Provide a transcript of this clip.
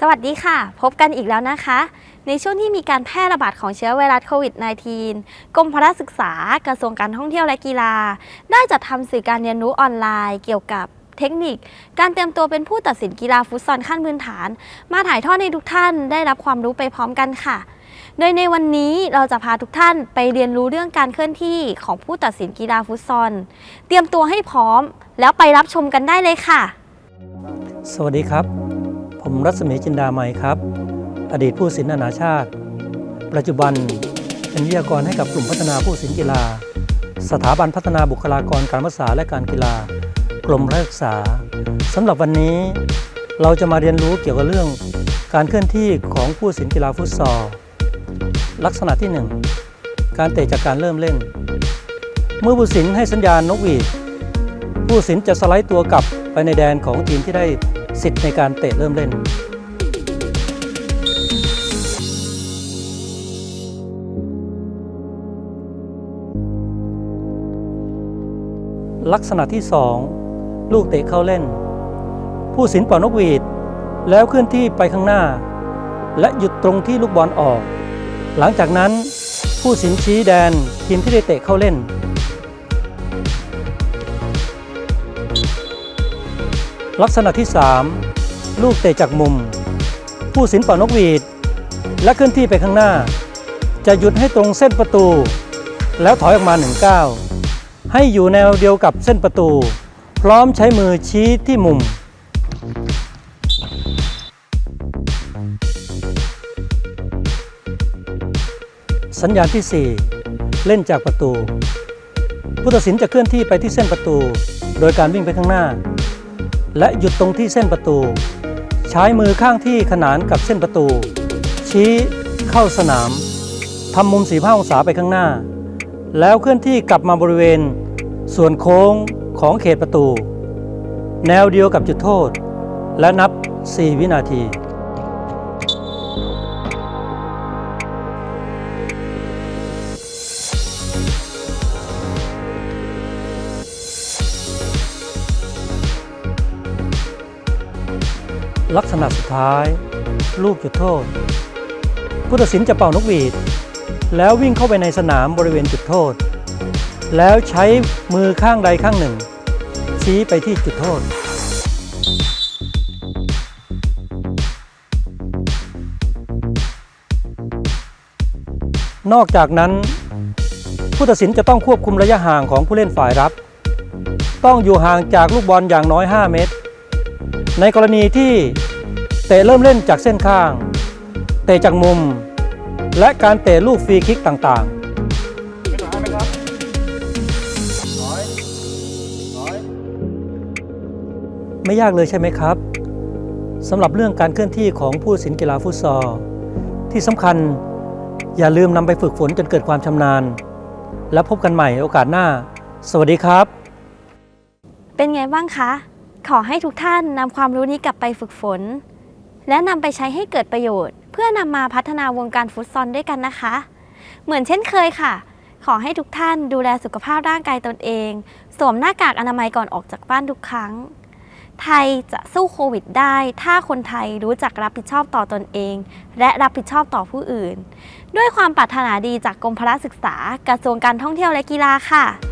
สวัสดีค่ะ พบกันอีกแล้วนะคะ ในช่วงที่มีการแพร่ระบาดของเชื้อไวรัสโควิด -19 กรมพละศึกษากระทรวงการท่องเที่ยวและกีฬา ได้จัดทำสื่อการเรียนรู้ออนไลน์เกี่ยวกับเทคนิค การเตรียมตัวเป็นผู้ตัดสินกีฬาฟุตซอลขั้นพื้นฐาน มาถ่ายทอดให้ทุกท่านได้รับความรู้ไปพร้อมกันค่ะ โดยในวันนี้เราจะพาทุกท่านไปเรียนรู้เรื่องการเคลื่อนที่ของผู้ตัดสินกีฬาฟุตซอล เตรียมตัวให้พร้อม แล้วไปรับชมกันได้เลยค่ะ สวัสดีครับ ผมรัศมีจินดาไมยครับ อดีตผู้สินนานาชาติ ปัจจุบันเป็นวิทยากรให้กับกลุ่มพัฒนาผู้สินกีฬา สถาบันพัฒนาบุคลากรการศึกษาและการกีฬากรมระศึกษาสำหรับวันนี้เราจะมาเรียนรู้เกี่ยวกับเรื่อง การเคลื่อนที่ของผู้สินกีฬาฟุตซอลลักษณะที่ 1 การเตะจากการเริ่มเล่น เมื่อผู้สินให้สัญญาณนกหวีดผู้สินจะสไลด์ตัวกลับไปในแดนของทีมที่ได้ สิทธิ์ในการเตะเริ่มเล่น ลักษณะที่ 2 ลูกเตะเข้าเล่น ผู้สินเป่านกหวีด แล้วเคลื่อนที่ไปข้างหน้า และหยุดตรงที่ลูกบอลออก หลังจากนั้นผู้สินชี้แดนทีมที่ได้เตะเข้าเล่น ลักษณะที่ 3 ลูกเตะจากมุม ผู้สินเป่านกหวีด และเคลื่อนที่ไปข้างหน้า จะหยุดให้ตรงเส้นประตู แล้วถอยออกมาหนึ่งก้าวให้อยู่แนวเดียวกับเส้นประตู พร้อมใช้มือชี้ที่มุม สัญญาณที่ 4 เล่นจากประตู ผู้ตัดสินจะเคลื่อนที่ไปที่เส้นประตู โดยการวิ่งไปข้างหน้า และหยุดตรงที่เส้นประตู ใช้มือข้างที่ขนานกับเส้นประตู ชี้เข้าสนามทำมุม 45 องศาไปข้างหน้า แล้วเคลื่อนที่กลับมาบริเวณ ส่วนโค้งของเขตประตู แนวเดียวกับจุดโทษ และนับ 4 วินาที ลักษณะสุดท้าย ลูกจุดโทษ ผู้ตัดสินจะเป่านกหวีด แล้ววิ่งเข้าไปในสนามบริเวณจุดโทษ แล้วใช้มือข้างใดข้างหนึ่ง ชี้ไปที่จุดโทษ นอกจากนั้น ผู้ตัดสินจะต้องควบคุมระยะห่างของผู้เล่นฝ่ายรับ ต้องอยู่ห่างจากลูกบอลอย่างน้อย 5 เมตร ในกรณีที่เตะเริ่มเล่นจากเส้นข้าง เตะจากมุม และการเตะลูกฟรีคิกต่างๆ ไม่ยากเลยใช่ไหมครับสำหรับเรื่องการเคลื่อนที่ของผู้สินกีฬาฟุตซอลที่สำคัญอย่าลืมนำไปฝึกฝนจนเกิดความชำนาญ แล้วพบกันใหม่โอกาสหน้า สวัสดีครับ เป็นไงบ้างคะ ขอให้ทุกท่านนำความรู้นี้กลับไปฝึกฝน และนำไปใช้ให้เกิดประโยชน์ เพื่อนำมาพัฒนาวงการฟุตซอลด้วยกันนะคะ เหมือนเช่นเคยค่ะ ขอให้ทุกท่านดูแลสุขภาพร่างกายตนเอง สวมหน้ากากอนามัยก่อนออกจากบ้านทุกครั้ง ไทยจะสู้โควิดได้ ถ้าคนไทยรู้จักรับผิดชอบต่อตนเอง และรับผิดชอบต่อผู้อื่น ด้วยความปรารถนาดีจากกรมพละศึกษากระทรวงการท่องเที่ยวและกีฬาค่ะ